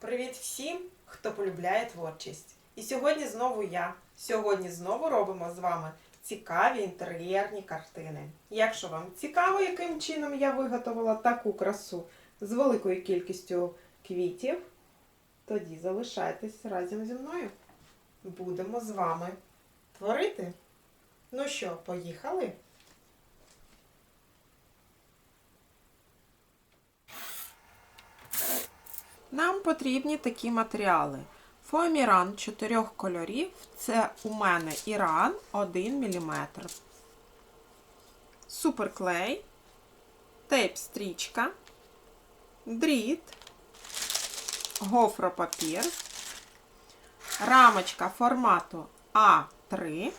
Привіт всім, хто полюбляє творчість. І сьогодні знову я. Сьогодні знову робимо з вами цікаві інтер'єрні картини. Якщо вам цікаво, яким чином я виготовила таку красу з великою кількістю квітів, тоді залишайтесь разом зі мною. Будемо з вами творити. Ну що, поїхали? Нам потрібні такі матеріали. Фоаміран чотирьох кольорів. Це у мене Іран 1 мм. Суперклей, тейп-стрічка, дріт, гофропапір, рамочка формату А3,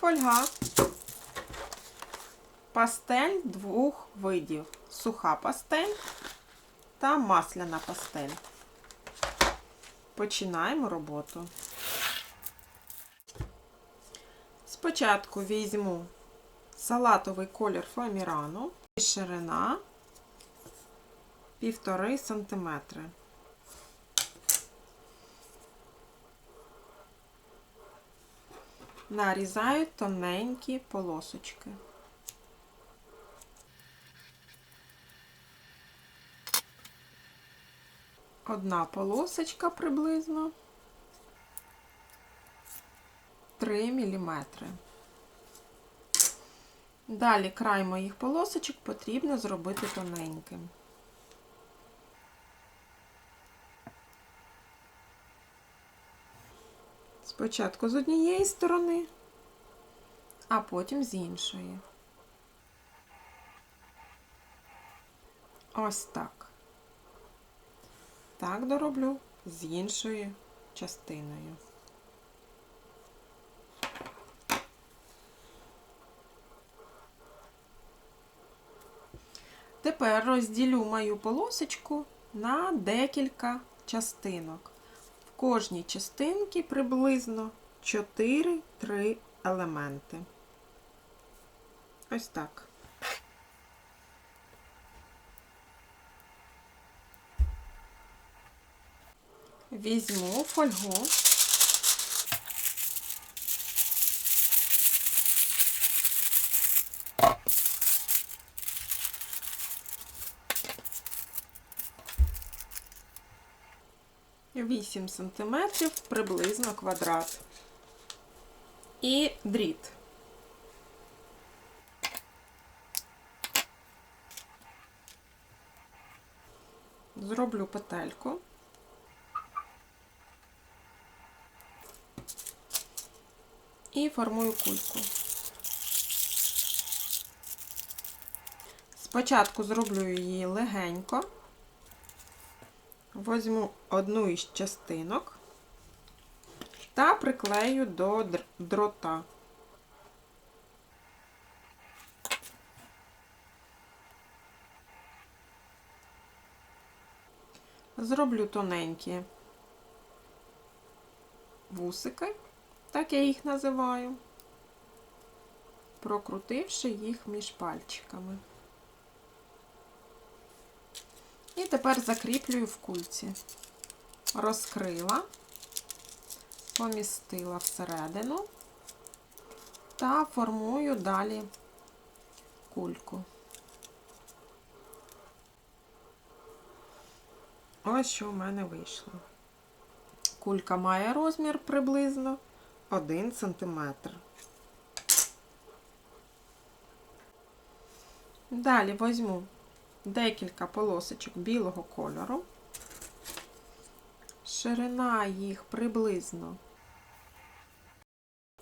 фольга, пастель двох видів. Суха пастель та масляна пастель. Починаємо роботу. Спочатку візьму салатовий колір фоамірану і ширина 1,5 см. Нарізаю тоненькі полосочки. Одна полосочка приблизно 3 мм. Далі край моїх полосочок потрібно зробити тоненьким. Спочатку з однієї сторони, а потім з іншої. Ось так. Так дороблю з іншою частиною. Тепер розділю мою полосочку на декілька частинок. В кожній частинці приблизно 4-3 елементи. Ось так. Візьму фольгу. Вісім сантиметрів, приблизно квадрат. І дріт. Зроблю петельку. І формую кульку. Спочатку зроблю її легенько, возьму одну із частинок та приклею до дрота. Зроблю тоненькі вусики так я їх називаю, прокрутивши їх між пальчиками. І тепер закріплюю в кульці. Розкрила, помістила всередину та формую далі кульку. Ось що в мене вийшло. Кулька має розмір приблизно 1 см. Далі візьму декілька полосочок білого кольору. Ширина їх приблизно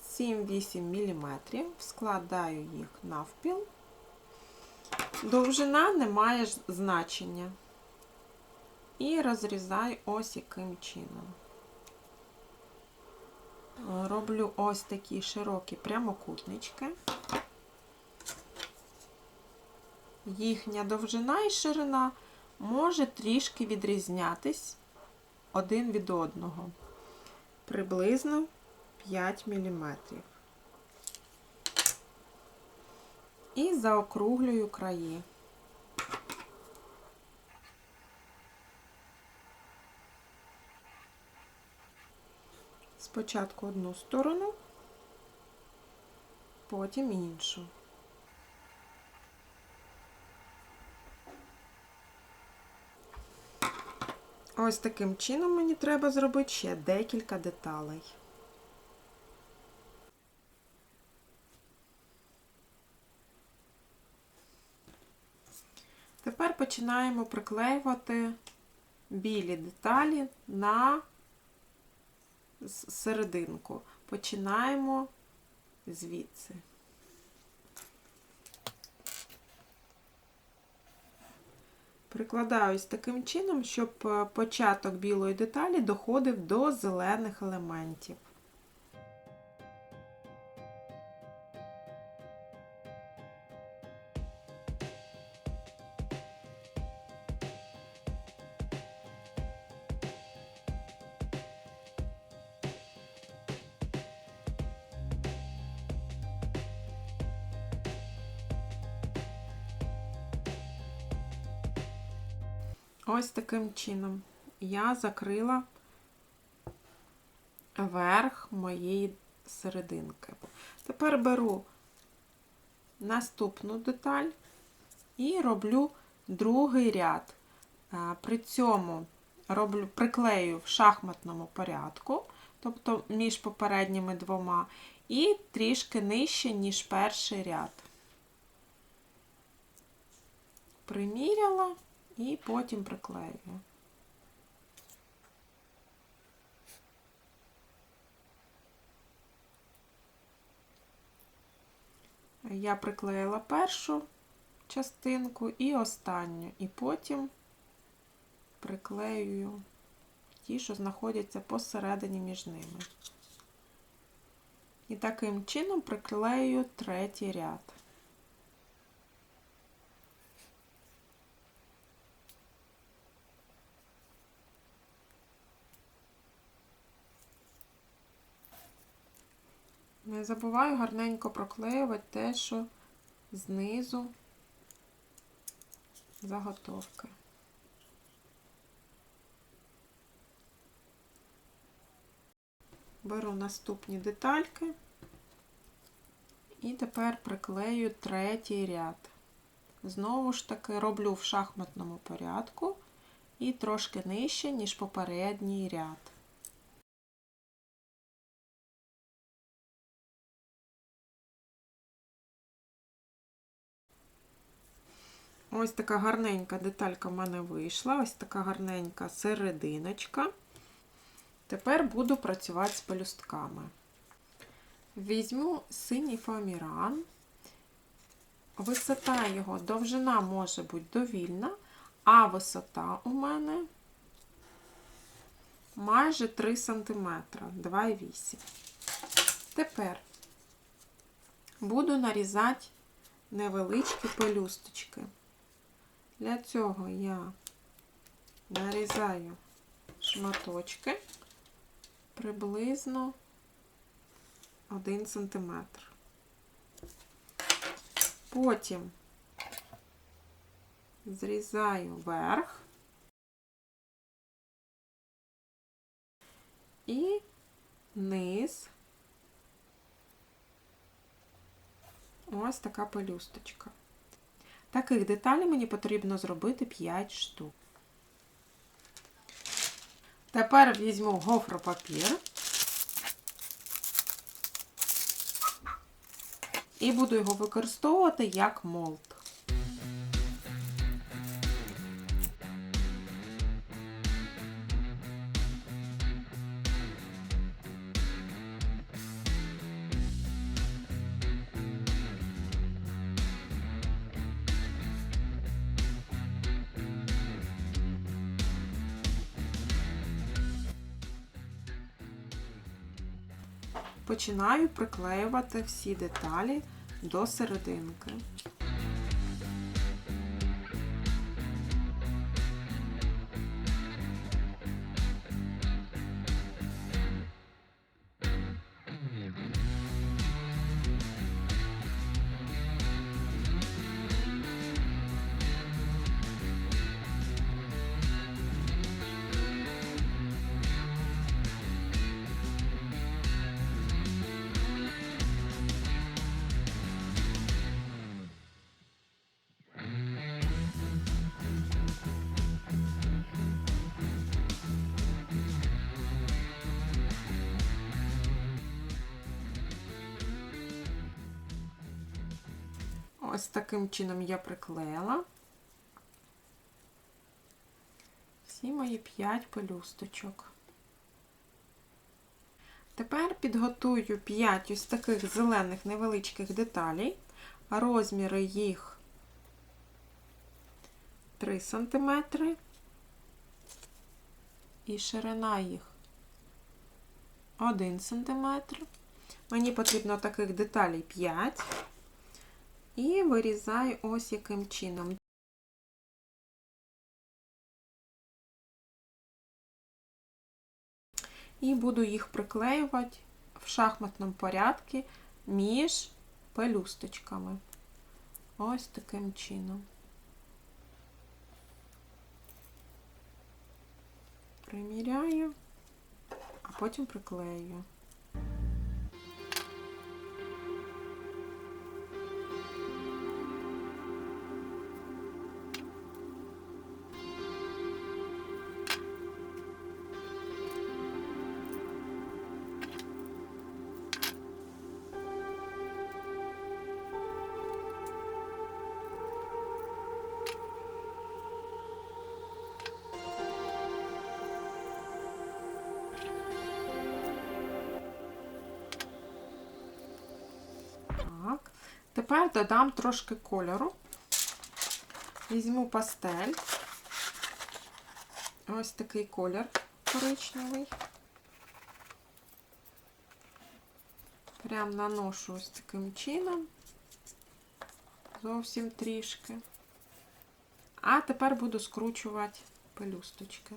7-8 мм. Складаю їх навпіл. Довжина не має значення. І розрізаю ось яким чином роблю ось такі широкі прямокутнички. Їхня довжина і ширина може трішки відрізнятись один від одного, приблизно 5 мм. І заокруглюю краї. Спочатку одну сторону, потім іншу. Ось таким чином мені треба зробити ще декілька деталей. Тепер починаємо приклеювати білі деталі на серединку. Починаємо звідси. Прикладаюсь таким чином, щоб е, початок білої деталі доходив до зелених елементів. Ось таким чином я закрила верх моєї серединки. Тепер беру наступну деталь і роблю другий ряд. Е, При цьому роблю, приклею в шахматному порядку, тобто між попередніми двома, і трішки нижче, ніж перший ряд. Приміряла і потім приклеюю. Я приклеїла першу частинку і останню, і потім приклеюю ті, що знаходяться посередині між ними. І таким чином приклею третій ряд. Не забуваю гарненько проклеювати те, що знизу заготовки. Беру наступні детальки і тепер приклею третій ряд. Знову ж таки роблю в шахматному порядку і трошки нижче, ніж попередній ряд. Ось така гарненька деталька в мене вийшла, ось така гарненька серединочка. Тепер буду працювати з пелюстками. Візьму синій фоаміран. Висота його, довжина може бути довільна, а висота у мене майже 3 см, 2,8. Тепер буду нарізати невеличкі пелюсточки. Для цього я нарізаю шматочки приблизно 1 см. Потім зрізаю верх і низ. Ось така пелюсточка. Таких деталей мені потрібно зробити 5 штук. Тепер візьму гофропапір і буду його використовувати як молд. Починаю приклеювати всі деталі до серединки. Ось таким чином я приклеїла всі мої 5 пелюсточок. Тепер підготую 5 ось таких зелених невеличких деталей. Розміри їх 3 см і ширина їх 1 см. Мені потрібно таких деталей 5 і вирізаю ось яким чином. І буду їх приклеювати в шахматному порядку між пелюсточками. Ось таким чином. Приміряю, а потім приклею. Тепер додам трошки кольору. Візьму пастель. Ось такий колір коричневий. Прям наношу ось таким чином. Зовсім трішки. А тепер буду скручувати пелюсточки.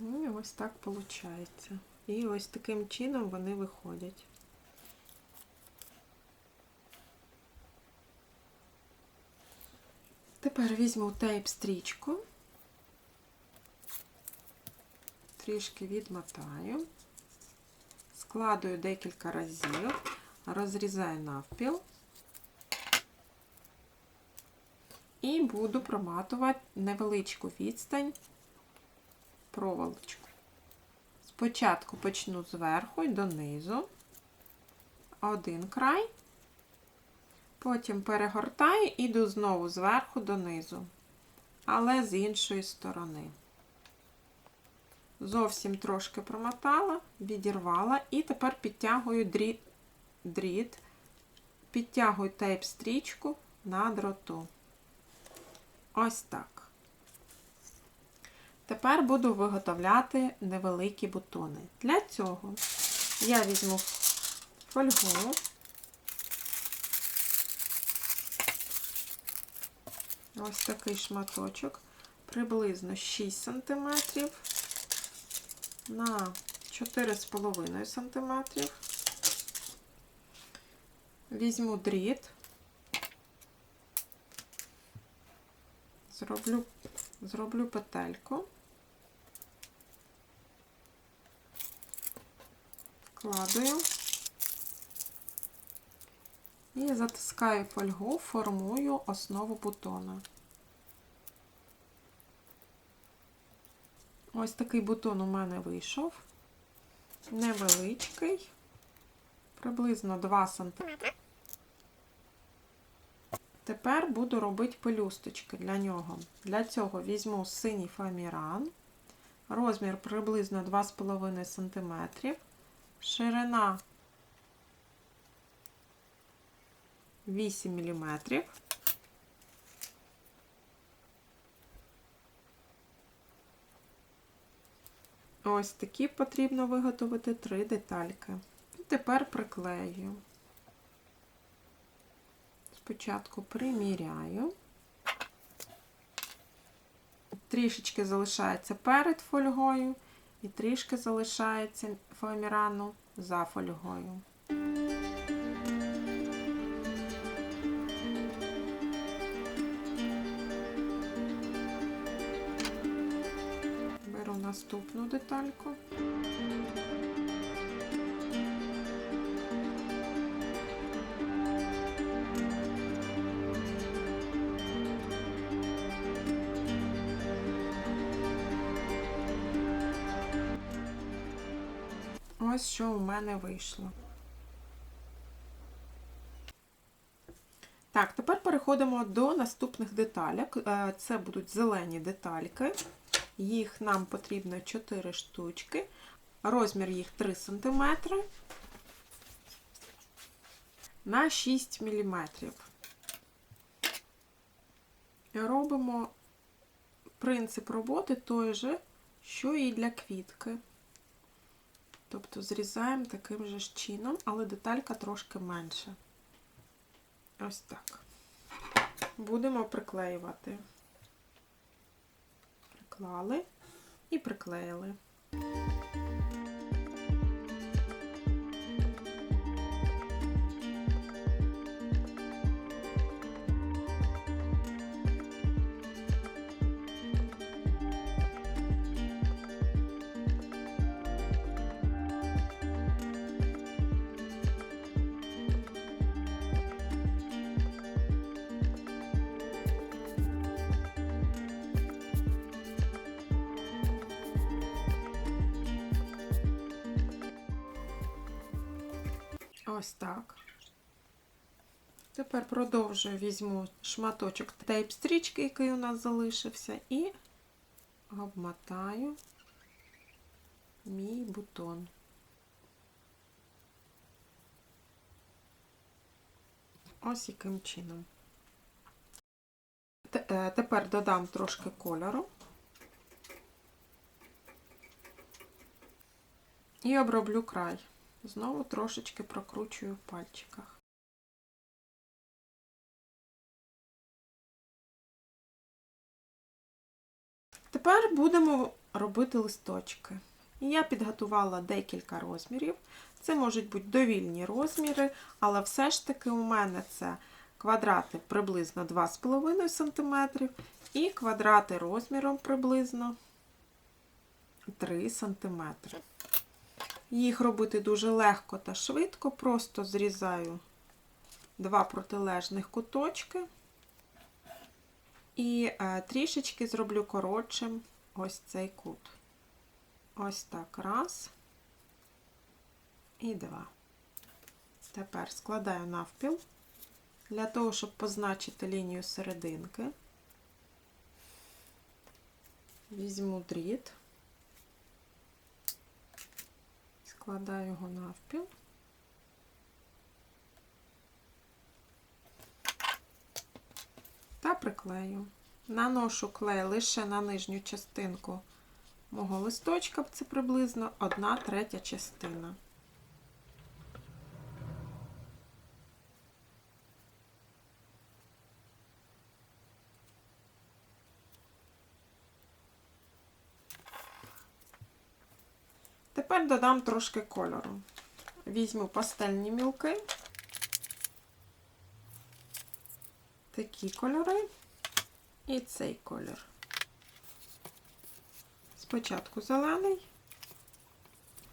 Ну і ось так виходить. І ось таким чином вони виходять. Тепер візьму тейп-стрічку, трішки відмотаю, складую декілька разів, розрізаю навпіл і буду проматувати невеличку відстань проволочку. Спочатку почну зверху і донизу, один край, потім перегортаю і йду знову зверху донизу, але з іншої сторони. Зовсім трошки промотала, відірвала, і тепер підтягую дріт, дріт підтягую тейп-стрічку на дроту. Ось так. Тепер буду виготовляти невеликі бутони. Для цього я візьму фольгу, ось такий шматочок, приблизно 6 см на 4,5 см. Візьму дріт, зроблю, зроблю петельку. Вкладаю і затискаю фольгу, формую основу бутона. Ось такий бутон у мене вийшов, невеличкий, приблизно 2 см. Тепер буду робити пелюсточки для нього. Для цього візьму синій фаміран, розмір приблизно 2,5 см ширина 8 мм. Ось такі потрібно виготовити три детальки. І тепер приклею. Спочатку приміряю. Трішечки залишається перед фольгою і трішки залишається фоамірану за фольгою. Беру наступну детальку. Ось що у мене вийшло. Так, тепер переходимо до наступних деталек. Е, Це будуть зелені детальки. Їх нам потрібно 4 штучки. Розмір їх 3 см на 6 мм. Робимо принцип роботи той же, що і для квітки. Тобто зрізаємо таким же ж чином, але деталька трошки менша. Ось так. Будемо приклеювати. Приклали і приклеїли. Ось так. Тепер продовжую візьму шматочок тейп-стрічки, який у нас залишився, і обмотаю мій бутон. Ось яким чином. Е, Тепер додам трошки кольору і оброблю край. Знову трошечки прокручую в пальчиках. Тепер будемо робити листочки. Я підготувала декілька розмірів. Це можуть бути довільні розміри, але все ж таки у мене це квадрати приблизно 2,5 см і квадрати розміром приблизно 3 см. Їх робити дуже легко та швидко, просто зрізаю два протилежних куточки і е, трішечки зроблю коротшим ось цей кут. Ось так, раз і два. Тепер складаю навпіл для того, щоб позначити лінію серединки. Візьму дріт. Складаю його навпіл. Та приклею. Наношу клей лише на нижню частинку мого листочка, це приблизно 1 третя частина. Тепер додам трошки кольору. Візьму пастельні мілки, такі кольори і цей колір. Спочатку зелений,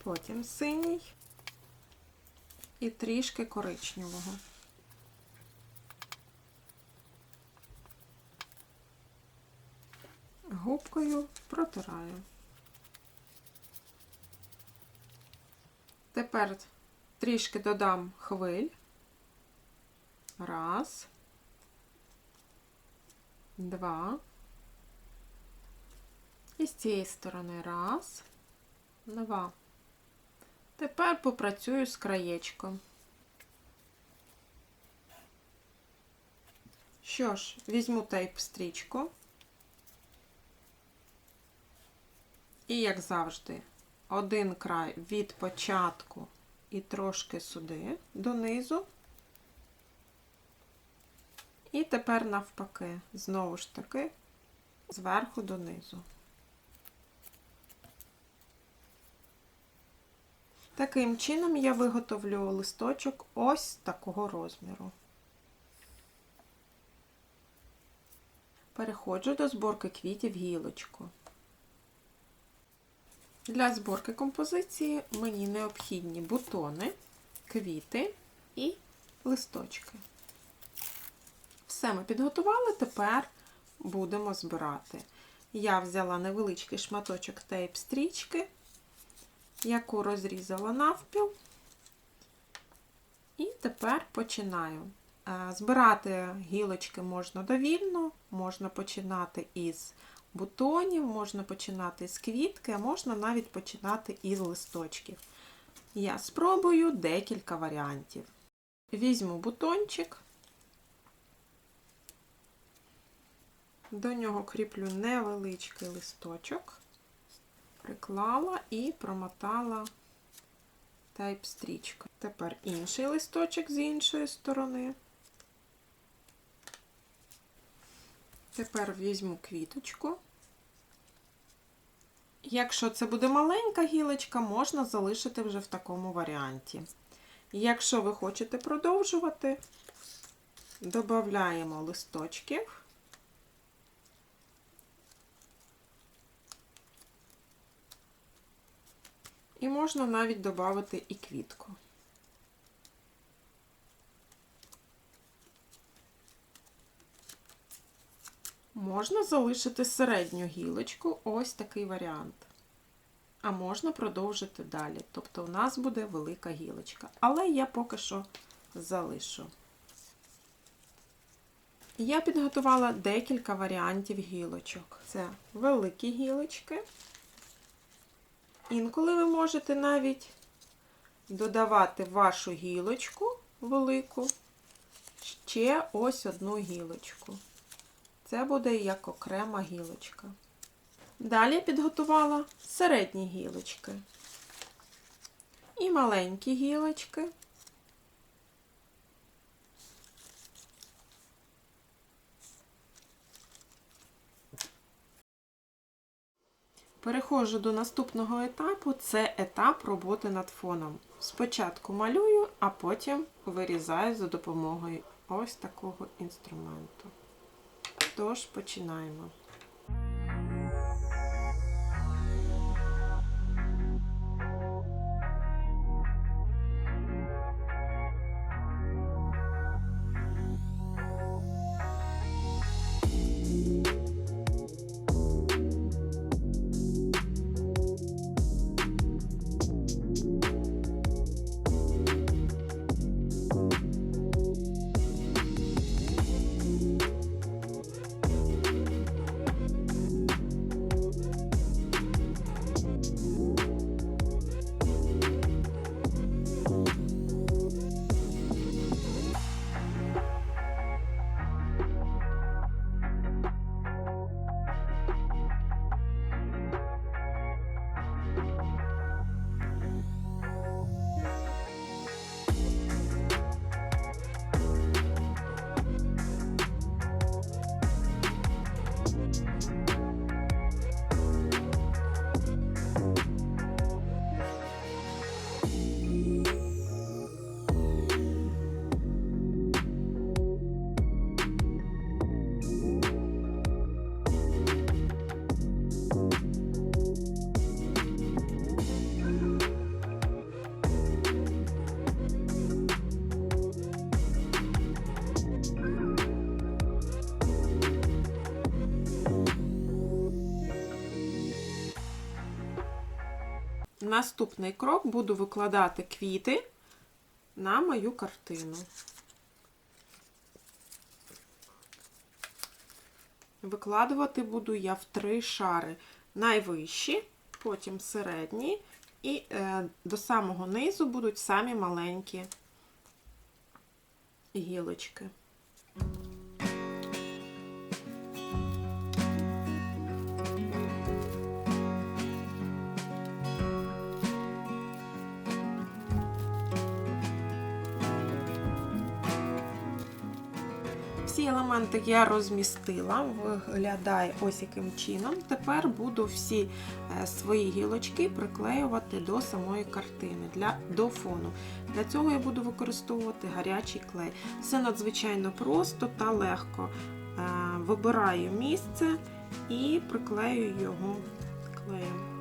потім синій і трішки коричневого. Губкою протираю. Тепер трішки додам хвиль. Раз, два. І з цієї сторони раз, два. Тепер попрацюю з краєчком. Що ж, візьму тейп-стрічку. І, як завжди, один край від початку і трошки сюди, донизу. І тепер навпаки, знову ж таки, зверху донизу. Таким чином я виготовлю листочок ось такого розміру. Переходжу до зборки квітів гілочку. Для зборки композиції мені необхідні бутони, квіти і листочки. Все ми підготували, тепер будемо збирати. Я взяла невеличкий шматочок тейп-стрічки яку розрізала навпіл. І тепер починаю. Е, Збирати гілочки можна довільно, можна починати із бутонів, можна починати з квітки, а можна навіть починати із листочків. Я спробую декілька варіантів. Візьму бутончик, до нього кріплю невеличкий листочок, приклала і промотала тайп-стрічкою. Тепер інший листочок з іншої сторони. Тепер візьму квіточку. Якщо це буде маленька гілочка, можна залишити вже в такому варіанті. Якщо ви хочете продовжувати, додаємо листочків. І можна навіть додати і квітку. Можна залишити середню гілочку, ось такий варіант. А можна продовжити далі. Тобто у нас буде велика гілочка. Але я поки що залишу. Я підготувала декілька варіантів гілочок. Це великі гілочки. Інколи ви можете навіть додавати вашу гілочку велику, ще ось одну гілочку. Це буде як окрема гілочка. Далі підготувала середні гілочки і маленькі гілочки. Переходжу до наступного етапу це етап роботи над фоном. Спочатку малюю, а потім вирізаю за допомогою ось такого інструменту. Тож починаємо. Наступний крок буду викладати квіти на мою картину. Викладувати буду я в три шари. Найвищі, потім середні, і е, до самого низу будуть самі маленькі гілочки. Всі елементи я розмістила, виглядає ось яким чином. Тепер буду всі е, свої гілочки приклеювати до самої картини, для, до фону. Для цього я буду використовувати гарячий клей. Все надзвичайно просто та легко. Е, вибираю місце і приклею його клеєм.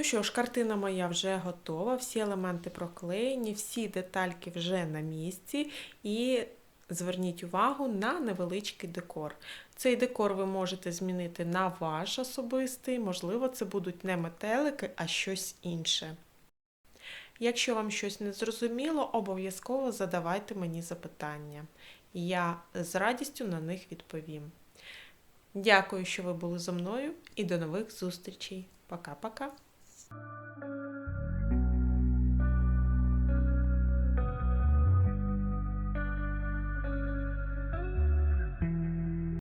Ну що ж, картина моя вже готова, всі елементи проклеєні, всі детальки вже на місці. І зверніть увагу на невеличкий декор. Цей декор ви можете змінити на ваш особистий, можливо, це будуть не метелики, а щось інше. Якщо вам щось не зрозуміло, обов'язково задавайте мені запитання. Я з радістю на них відповім. Дякую, що ви були зі мною і до нових зустрічей. Пока-пока. Thank you.